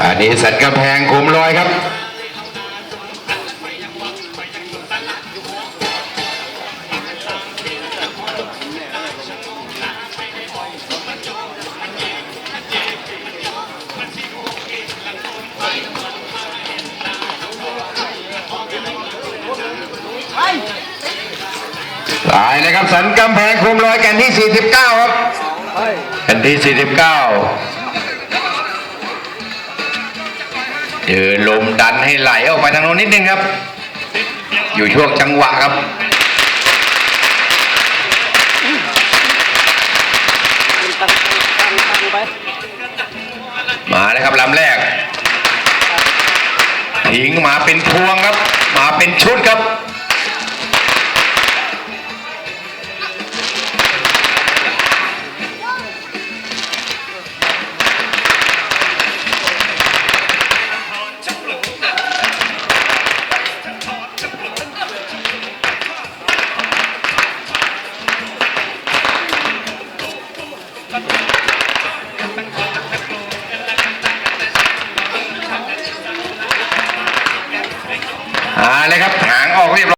อันนี้สันกำแพงคุมลอยครับตายเลยครับสันกำแพงคุมลอยแกันที่ 49 ครับแกันที่ 49 เจอลมดันให้ไหลออกไปทางโน้นนิดนึงครับ อยู่ช่วงจังหวะครับมาเลยครับลำแรกทิ้งมาเป็นพวงครับ มาเป็นชุดครับ อ่าเลยครับหางออกเรียบร้อย